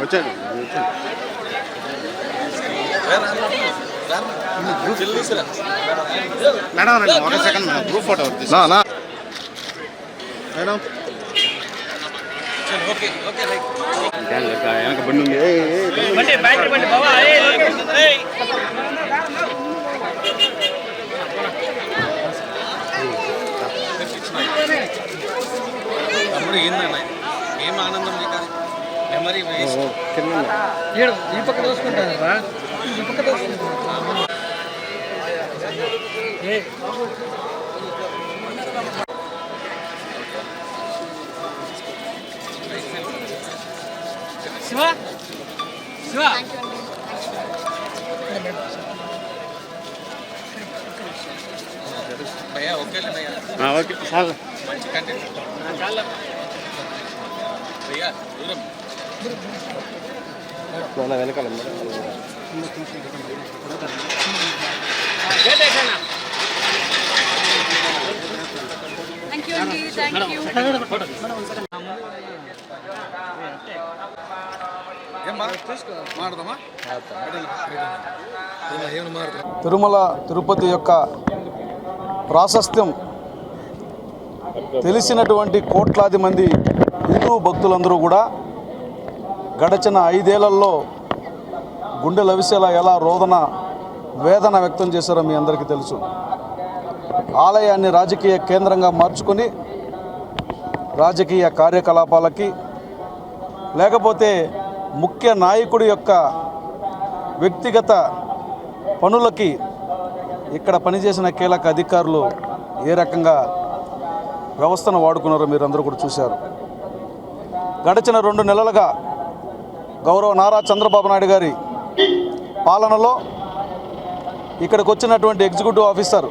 వచ్చాను మేడం రండి ఒక సెకండ్ మేడం గ్రూప్ ఫోటో నా మేడం ఓకే ఓకే రైట్ వెనక బండి ఉంది ఏయ్, ఏయ్, బండి ఉంది. బండి బ్యాటరీ బండి బావా ఏయ్, ఏయ్. తమ్ముడు ఏందన్న ఏం ఆనందం ఉంది. ఈడు ఈ పక్క దోసుకుంటాను రా ఈ పక్క దోసుకుంటాను ఏ. శివ? శివ? ఓకే చాలు. మంచి కంటెంట్ భయ్యా దూరం. నా వెనకాల తిరుమల తిరుపతి యొక్క ప్రాశస్త్యం తెలిసినటువంటి కోట్లాది మంది హిందూ భక్తులందరూ కూడా గడచిన ఐదేళ్ళలో గుండె లవిసేలా ఎలా రోదన వేదన వ్యక్తం చేశారో మీ అందరికీ తెలుసు. ఆలయాన్ని రాజకీయ కేంద్రంగా మార్చుకొని రాజకీయ కార్యకలాపాలకి లేకపోతే ముఖ్య నాయకుడి యొక్క వ్యక్తిగత పనులకి ఇక్కడ పనిచేసిన కీలక అధికారులు ఏ రకంగా వ్యవస్థను వాడుకున్నారో మీరు అందరూ కూడా చూశారు. గడిచిన రెండు నెలలుగా గౌరవ నారా చంద్రబాబు నాయుడు గారి పాలనలో ఇక్కడికి వచ్చినటువంటి ఎగ్జిక్యూటివ్ ఆఫీసర్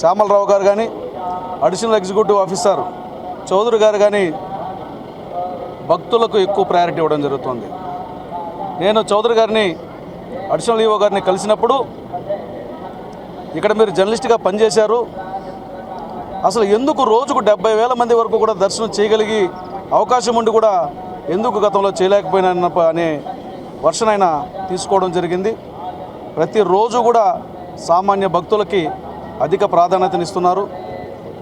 శ్యామలరావు గారు కానీ అడిషనల్ ఎగ్జిక్యూటివ్ ఆఫీసర్ చౌదరి గారు కానీ భక్తులకు ఎక్కువ ప్రయారిటీ ఇవ్వడం జరుగుతుంది. నేను చౌదరి గారిని అడిషనల్ ఈఓ గారిని కలిసినప్పుడు ఇక్కడ మీరు జర్నలిస్ట్గా పనిచేశారు. అసలు ఎందుకు రోజుకు డెబ్బై వేల మంది వరకు కూడా దర్శనం చేయగలిగి అవకాశం ఉండి కూడా ఎందుకు గతంలో చేయలేకపోయినా అనే వర్షనైనా తీసుకోవడం జరిగింది. ప్రతిరోజు కూడా సామాన్య భక్తులకి అధిక ప్రాధాన్యతనిస్తున్నారు.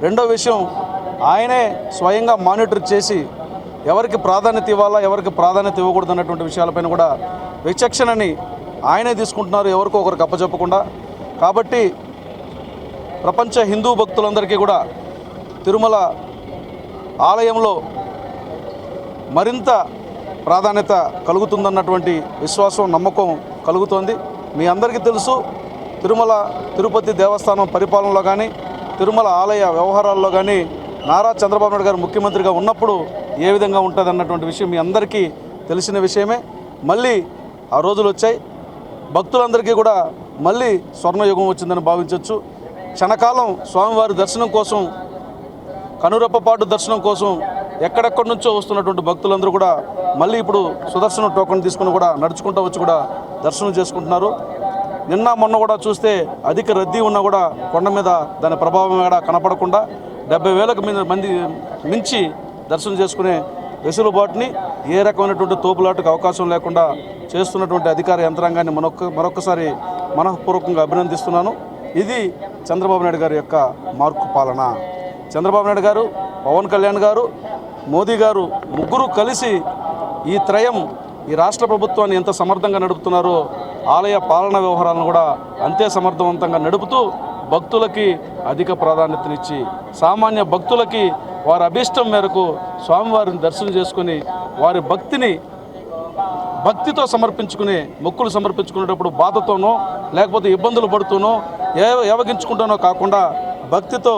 రెండో విషయం ఆయనే స్వయంగా మానిటర్ చేసి ఎవరికి ప్రాధాన్యత ఇవ్వాలా ఎవరికి ప్రాధాన్యత ఇవ్వకూడదు అన్నటువంటి విషయాలపైన కూడా విచక్షణని ఆయనే తీసుకుంటున్నారు. ఎవరికో ఒకరికి అప్పచెప్పకుండా. కాబట్టి ప్రపంచ హిందూ భక్తులందరికీ కూడా తిరుమల ఆలయంలో మరింత ప్రాధాన్యత కలుగుతుందన్నటువంటి విశ్వాసం నమ్మకం కలుగుతోంది. మీ అందరికీ తెలుసు తిరుమల తిరుపతి దేవస్థానం పరిపాలనలో కానీ తిరుమల ఆలయ వ్యవహారాల్లో కానీ నారా చంద్రబాబు నాయుడు గారు ముఖ్యమంత్రిగా ఉన్నప్పుడు ఏ విధంగా ఉంటుంది అన్నటువంటి విషయం మీ అందరికీ తెలిసిన విషయమే. మళ్ళీ ఆ రోజులు వచ్చాయి. భక్తులందరికీ కూడా మళ్ళీ స్వర్ణయుగం వచ్చిందని భావించవచ్చు క్షణకాలం స్వామివారి దర్శనం కోసం కనురప్పపాటు దర్శనం కోసం ఎక్కడెక్కడి నుంచో వస్తున్నటువంటి భక్తులందరూ కూడా మళ్ళీ ఇప్పుడు సుదర్శన టోకెన్ తీసుకుని కూడా నడుచుకుంటూ వచ్చి కూడా దర్శనం చేసుకుంటున్నారు. నిన్న మొన్న కూడా చూస్తే అధిక రద్దీ ఉన్నా కూడా కొండ మీద దాని ప్రభావం కూడా కనపడకుండా డెబ్బై వేలకు మంది మించి దర్శనం చేసుకునే వెసులుబాటుని ఏ రకమైనటువంటి తోపులాటకు అవకాశం లేకుండా చేస్తున్నటువంటి అధికార యంత్రాంగాన్ని మరొక మరొకసారి మనఃపూర్వకంగా అభినందిస్తున్నాను. ఇది చంద్రబాబు నాయుడు గారి యొక్క మార్కు పాలన. చంద్రబాబు నాయుడు గారు పవన్ కళ్యాణ్ గారు మోదీ గారు ముగ్గురు కలిసి ఈ త్రయం ఈ రాష్ట్ర ప్రభుత్వాన్ని ఎంత సమర్థంగా నడుపుతున్నారో ఆలయ పాలన వ్యవహారాలను కూడా అంతే సమర్థవంతంగా నడుపుతూ భక్తులకి అధిక ప్రాధాన్యతనిచ్చి సామాన్య భక్తులకి వారి అభీష్టం మేరకు స్వామివారిని దర్శనం చేసుకొని వారి భక్తిని భక్తితో సమర్పించుకునే మొక్కులు సమర్పించుకునేటప్పుడు బాధతోనో లేకపోతే ఇబ్బందులు పడుతూనో ఏ ఏవగించుకుంటానో కాకుండా భక్తితో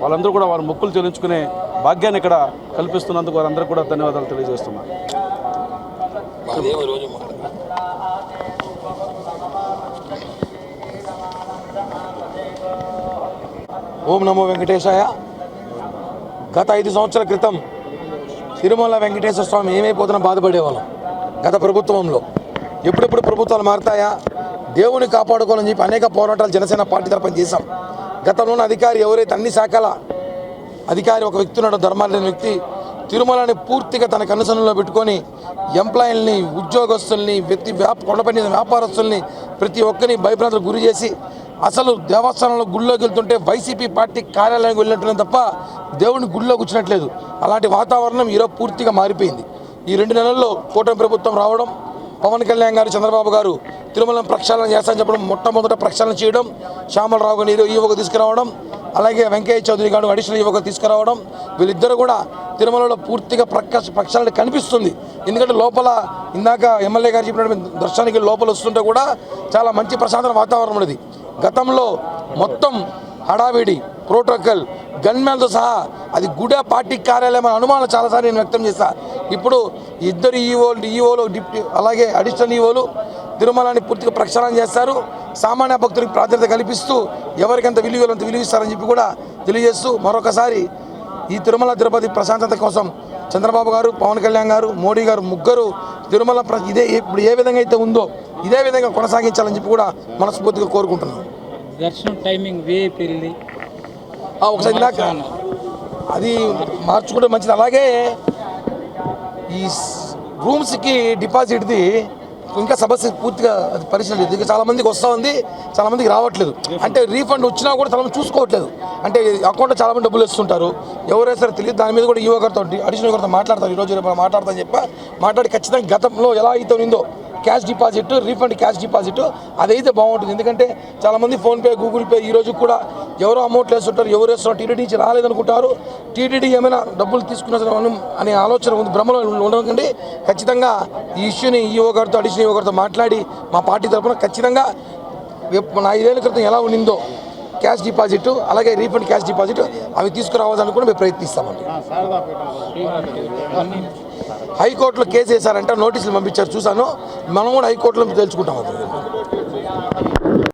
వాళ్ళందరూ కూడా వారి మొక్కులు చెల్లించుకునే భాగ్యాన్ని ఇక్కడ కల్పిస్తున్నందుకు వారందరూ కూడా ధన్యవాదాలు తెలియజేస్తున్నారు ఓం నమో వెంకటేశాయ. గత ఐదు సంవత్సరాల క్రితం తిరుమల వెంకటేశ్వర స్వామి ఏమైపోతున్నా బాధపడేవాళ్ళం. గత ప్రభుత్వంలో. ఎప్పుడెప్పుడు ప్రభుత్వాలు మారుతాయా? దేవుని కాపాడుకోవాలని చెప్పి అనేక పోరాటాలు జనసేన పార్టీ తరఫున చేశాం. గతంలో అధికారి ఎవరైతే అన్ని శాఖల అధికారి ఒక వ్యక్తి ఉన్నాడు ధర్మాలు లేని వ్యక్తి. తిరుమలని పూర్తిగా తన కనుసనలో పెట్టుకొని ఎంప్లాయీలని ఉద్యోగస్తుల్ని వ్యక్తి వ్యాప కొండపడిన వ్యాపారస్తుల్ని ప్రతి ఒక్కరిని భయభ్రాంతులకు గురి చేసి అసలు దేవస్థానంలో గుళ్ళోకి వెళ్తుంటే వైసీపీ పార్టీ కార్యాలయానికి వెళ్ళినట్టు తప్ప దేవుడిని గుళ్ళో కూర్చున్నట్లేదు అలాంటి వాతావరణం ఈరోజు పూర్తిగా మారిపోయింది. ఈ రెండు నెలల్లో కూటమి ప్రభుత్వం రావడం పవన్ కళ్యాణ్ గారు చంద్రబాబు గారు తిరుమలను ప్రక్షాళన చేస్తానని చెప్పడం మొట్టమొదట ప్రక్షాళన చేయడం శ్యామలరావు గారు ఈరో- ఈవోగా తీసుకురావడం అలాగే వెంకయ్య చౌదరి గారు అడిషనల్ యువకులు తీసుకురావడం వీళ్ళిద్దరూ కూడా తిరుమలలో పూర్తిగా ప్రకాశ ప్రక్షాళన కనిపిస్తుంది. ఎందుకంటే లోపల ఇందాక ఎమ్మెల్యే గారు చెప్పిన దర్శనానికి లోపల వస్తుంటే కూడా చాలా మంచి ప్రశాంతమైన వాతావరణం ఉన్నది. గతంలో మొత్తం హడావిడి ప్రోటోకాల్ గన్మ్యాన్తో సహా అది గుడా పార్టీ కార్యాలయం అనుమానం చాలాసార్లు నేను వ్యక్తం చేశాను ఇప్పుడు ఇద్దరు ఈఓలు ఈఓలు డిప్యూటీ అలాగే అడిషనల్ ఈఓలు తిరుమలని పూర్తిగా ప్రక్షాళన చేస్తారు. సామాన్య భక్తులకు ప్రాధాన్యత కల్పిస్తూ ఎవరికెంత విలువ అంత విలువ ఇస్తారని చెప్పి కూడా తెలియజేస్తూ మరొకసారి ఈ తిరుమల తిరుపతి ప్రశాంతత కోసం చంద్రబాబు గారు పవన్ కళ్యాణ్ గారు మోడీ గారు ముగ్గురు తిరుమల ఇదే ఇప్పుడు ఏ విధంగా అయితే ఉందో ఇదే విధంగా కొనసాగించాలని చెప్పి కూడా మనస్ఫూర్తిగా కోరుకుంటున్నాను దర్శనం టైమింగ్ ఒకసారి ఇందాక అది మార్చుకుంటే మంచిది. అలాగే ఈ రూమ్స్కి డిపాజిట్ది ఇంకా సమస్య పూర్తిగా అది పరిశీలన లేదు. ఇంకా చాలా మందికి వస్తూ ఉంది. చాలా మందికి రావట్లేదు. అంటే రీఫండ్ వచ్చినా కూడా చాలామంది చూసుకోవట్లేదు. అంటే అకౌంట్లో చాలా మంది డబ్బులు ఇస్తుంటారు ఎవరైనా సరే తెలియదు దాని మీద కూడా ఈవో గారితో అడిషనల్ గారితో మాట్లాడతారు. ఈరోజు రేపు మాట్లాడతాను చెప్పి. మాట్లాడి ఖచ్చితంగా గతంలో ఎలా అయితే ఉందో cash deposit refund cash deposit అదైతే బాగుంటుంది. ఎందుకంటే చాలామంది ఫోన్పే గూగుల్ పే ఈ రోజు కూడా ఎవరో అమౌంట్ వేస్తుంటారు ఎవరు వేస్తున్నారు టీటీడీ నుంచి రాలేదనుకుంటారు. టీటీడీ ఏమైనా డబ్బులు తీసుకున్న అనే ఆలోచన ఉంది భ్రమలో ఉండకండి. ఖచ్చితంగా ఈ ఇష్యూని ఈఓ గారితో అడిషనల్ ఈఓ గారితో మాట్లాడి మా పార్టీ తరఫున ఖచ్చితంగా నా ఐదేళ్ళ క్రితం ఎలా ఉండిందో క్యాష్ డిపాజిట్ అలాగే రీఫండ్ క్యాష్ డిపాజిట్ అవి తీసుకురావాలని కూడా మేము ప్రయత్నిస్తామండి. హైకోర్టులో కేసు వేశారంటే నోటీసులు పంపించారు. చూశాను. మనం కూడా హైకోర్టులో తెలుసుకుంటాం అది.